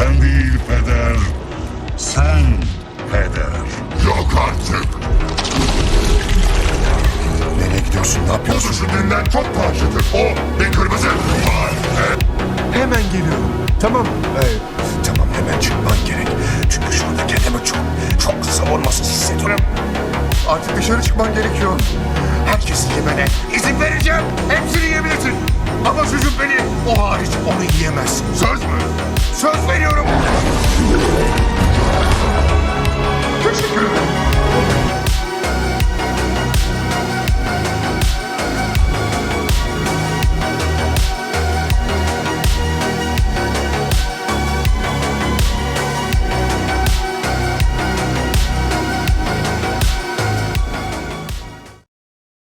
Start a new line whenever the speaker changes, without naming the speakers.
Sen değil peder, sen peder. Yok artık.
Nereye gidiyorsun, ne yapıyorsun? O düşündüğünden
çok parçadır. O ve kırmızı. E.
Hemen geliyorum. Tamam. Evet. Tamam hemen çıkman gerek. Çünkü şu anda kendimi çok, çok savunmasız hissediyorum. Artık dışarı çıkman gerekiyor. Herkesi yemene izin vereceğim. Hepsini yiyebilirsin. Ama çocuk beni o hariç onu yiyemez. Söz